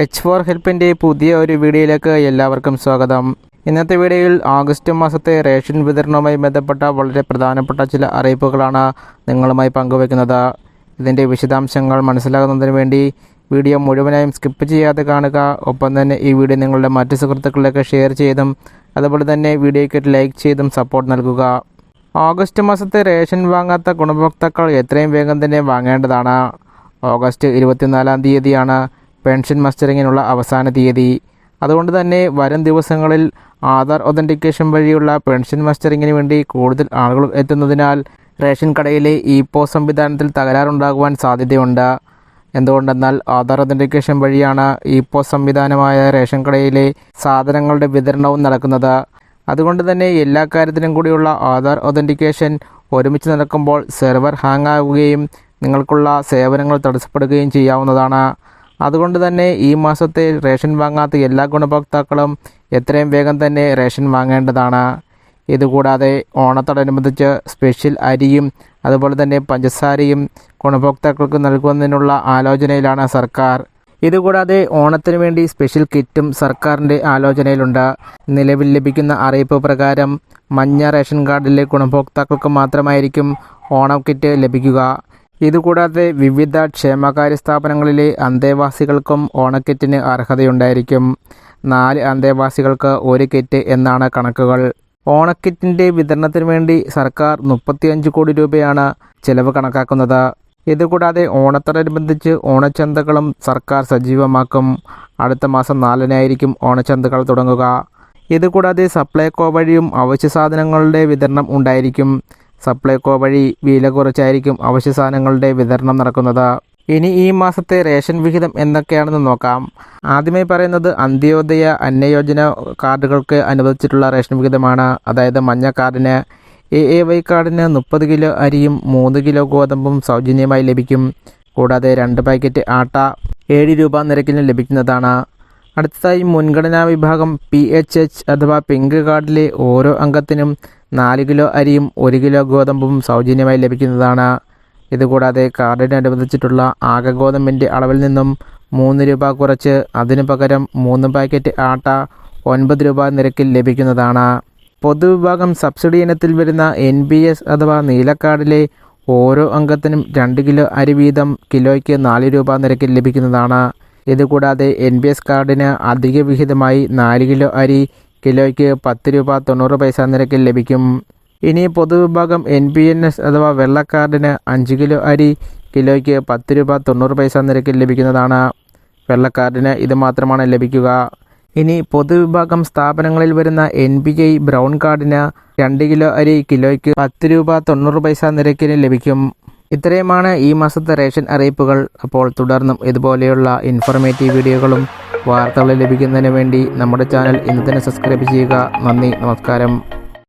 H four ഹെൽപ്പിന്റെ പുതിയ ഒരു വീഡിയോയിലേക്ക് എല്ലാവർക്കും സ്വാഗതം. ഇന്നത്തെ വീഡിയോയിൽ ആഗസ്റ്റ് മാസത്തെ റേഷൻ വിതരണവുമായി ബന്ധപ്പെട്ട വളരെ പ്രധാനപ്പെട്ട ചില അറിയിപ്പുകളാണ് നിങ്ങളുമായി പങ്കുവയ്ക്കുന്നത് ഇതിന്റെ വിശദാംശങ്ങൾ മനസ്സിലാകുന്നതിന് വേണ്ടി വീഡിയോ മുഴുവനായും സ്കിപ്പ് ചെയ്യാതെ കാണുക. ഒപ്പം തന്നെ ഈ വീഡിയോ നിങ്ങളുടെ മറ്റ് സുഹൃത്തുക്കളിലേക്ക് ഷെയർ ചെയ്തും അതുപോലെ തന്നെ വീഡിയോയ്ക്ക് ലൈക്ക് ചെയ്തും സപ്പോർട്ട് നൽകുക. ഓഗസ്റ്റ് മാസത്തെ റേഷൻ വാങ്ങാത്ത ഗുണഭോക്താക്കൾ എത്രയും വേഗം തന്നെ വാങ്ങേണ്ടതാണ്. ഓഗസ്റ്റ് ഇരുപത്തിനാലാം തീയതിയാണ് പെൻഷൻ മസ്റ്ററിങ്ങിനുള്ള അവസാന തീയതി. അതുകൊണ്ട് തന്നെ വരും ദിവസങ്ങളിൽ ആധാർ ഒതന്റിക്കേഷൻ വഴിയുള്ള പെൻഷൻ മസ്റ്ററിങ്ങിന് വേണ്ടി കൂടുതൽ ആളുകൾ എത്തുന്നതിനാൽ റേഷൻ കടയിലെ ഇ പോസ് സംവിധാനത്തിൽ തകരാറുണ്ടാകുവാൻ സാധ്യതയുണ്ട്. എന്തുകൊണ്ടെന്നാൽ ആധാർ ഒതന്റിക്കേഷൻ വഴിയാണ് ഇ പോസ് സംവിധാനമായ റേഷൻ കടയിലെ സാധനങ്ങളുടെ വിതരണവും നടക്കുന്നത്. അതുകൊണ്ട് തന്നെ എല്ലാ കാര്യത്തിനും കൂടിയുള്ള ആധാർ ഒതന്റിക്കേഷൻ ഒരുമിച്ച് നടക്കുമ്പോൾ സെർവർ ഹാങ് ആവുകയും നിങ്ങൾക്കുള്ള സേവനങ്ങൾ തടസ്സപ്പെടുകയും ചെയ്യാവുന്നതാണ്. അതുകൊണ്ട് തന്നെ ഈ മാസത്തെ റേഷൻ വാങ്ങാത്ത എല്ലാ ഗുണഭോക്താക്കളും എത്രയും വേഗം തന്നെ റേഷൻ വാങ്ങേണ്ടതാണ്. ഇതുകൂടാതെ ഓണത്തോടനുബന്ധിച്ച് സ്പെഷ്യൽ അരിയും അതുപോലെ തന്നെ പഞ്ചസാരയും ഗുണഭോക്താക്കൾക്ക് നൽകുന്നതിനുള്ള ആലോചനയിലാണ് സർക്കാർ. ഇതുകൂടാതെ ഓണത്തിന് വേണ്ടി സ്പെഷ്യൽ കിറ്റും സർക്കാരിന്റെ ആലോചനയിലുണ്ട്. നിലവിൽ ലഭിക്കുന്ന അറിയിപ്പ് പ്രകാരം മഞ്ഞ റേഷൻ കാർഡിലെ ഗുണഭോക്താക്കൾക്ക് മാത്രമായിരിക്കും ഓണം കിറ്റ് ലഭിക്കുക. ഇതുകൂടാതെ വിവിധ ക്ഷേമകാര്യ സ്ഥാപനങ്ങളിലെ അന്തേവാസികൾക്കും ഓണക്കിറ്റിന് അർഹതയുണ്ടായിരിക്കും. നാല് അന്തേവാസികൾക്ക് ഒരു കിറ്റ് എന്നാണ് കണക്കുകൾ. ഓണക്കിറ്റിന്റെ വിതരണത്തിന് വേണ്ടി സർക്കാർ മുപ്പത്തിയഞ്ച് കോടി രൂപയാണ് ചെലവ് കണക്കാക്കുന്നത്. ഇതുകൂടാതെ ഓണത്തോടനുബന്ധിച്ച് ഓണച്ചന്തകളും സർക്കാർ സജീവമാക്കും. അടുത്ത മാസം നാലിനായിരിക്കും ഓണച്ചന്തകൾ തുടങ്ങുക. ഇതുകൂടാതെ സപ്ലൈകോ വഴിയും അവശ്യ സാധനങ്ങളുടെ വിതരണം ഉണ്ടായിരിക്കും. സപ്ലൈകോ വഴി വില കുറച്ചായിരിക്കും അവശ്യ സാധനങ്ങളുടെ വിതരണം നടക്കുന്നത്. ഇനി ഈ മാസത്തെ റേഷൻ വിഹിതം എന്തൊക്കെയാണെന്ന് നോക്കാം. ആദ്യമായി പറയുന്നത് അന്ത്യോദയ അന്നയോജന കാർഡുകൾക്ക് അനുവദിച്ചിട്ടുള്ള റേഷൻ വിഹിതമാണ്. അതായത് മഞ്ഞ കാർഡിന് എ എ വൈ കാർഡിന് മുപ്പത് കിലോ അരിയും മൂന്ന് കിലോ ഗോതമ്പും സൗജന്യമായി ലഭിക്കും. കൂടാതെ രണ്ട് പാക്കറ്റ് ആട്ട ഏഴ് രൂപ നിരക്കിന് ലഭിക്കുന്നതാണ്. അടുത്തതായി മുൻഗണനാ വിഭാഗം പി എച്ച് എച്ച് അഥവാ പിങ്ക് കാർഡിലെ ഓരോ അംഗത്തിനും നാല് കിലോ അരിയും ഒരു കിലോ ഗോതമ്പും സൗജന്യമായി ലഭിക്കുന്നതാണ്. ഇതുകൂടാതെ കാർഡിനനുബന്ധിച്ചിട്ടുള്ള ആകെ ഗോതമ്പിന്റെ അളവിൽ നിന്നും മൂന്ന് രൂപ കുറച്ച് അതിനു പകരം മൂന്ന് പാക്കറ്റ് ആട്ട ഒൻപത് രൂപ നിരക്കിൽ ലഭിക്കുന്നതാണ്. പൊതുവിഭാഗം സബ്സിഡി ഇനത്തിൽ വരുന്ന എൻ ബി എസ് അഥവാ നീലക്കാർഡിലെ ഓരോ അംഗത്തിനും രണ്ട് കിലോ അരി വീതം കിലോയ്ക്ക് നാല് രൂപ നിരക്കിൽ ലഭിക്കുന്നതാണ്. ഇതുകൂടാതെ എൻ ബി എസ് കാർഡിന് അധിക വിഹിതമായി നാല് കിലോ അരി കിലോയ്ക്ക് പത്ത് രൂപ തൊണ്ണൂറ് പൈസ നിരക്കിൽ ലഭിക്കും. ഇനി പൊതുവിഭാഗം എൻ പി എൻ എസ് അഥവാ വെള്ളക്കാർഡിന് അഞ്ച് കിലോ അരി കിലോയ്ക്ക് പത്ത് രൂപ തൊണ്ണൂറ് പൈസ നിരക്കിൽ ലഭിക്കുന്നതാണ്. വെള്ളക്കാർഡിന് ഇത് മാത്രമാണ് ലഭിക്കുക. ഇനി പൊതുവിഭാഗം സ്ഥാപനങ്ങളിൽ വരുന്ന എൻ പി ഐ ബ്രൗൺ കാർഡിന് രണ്ട് കിലോ അരി കിലോയ്ക്ക് പത്ത് രൂപ തൊണ്ണൂറ് പൈസ നിരക്കിന് ലഭിക്കും. ഇത്രയുമാണ് ഈ മാസത്തെ റേഷൻ അറിയിപ്പുകൾ. അപ്പോൾ തുടർന്നും ഇതുപോലെയുള്ള ഇൻഫോർമേറ്റീവ് വീഡിയോകളും വാർത്തകളും ലഭിക്കുന്നതിന് വേണ്ടി നമ്മുടെ ചാനൽ ഇന്ന് തന്നെ സബ്സ്ക്രൈബ് ചെയ്യുക. നന്ദി നമസ്കാരം.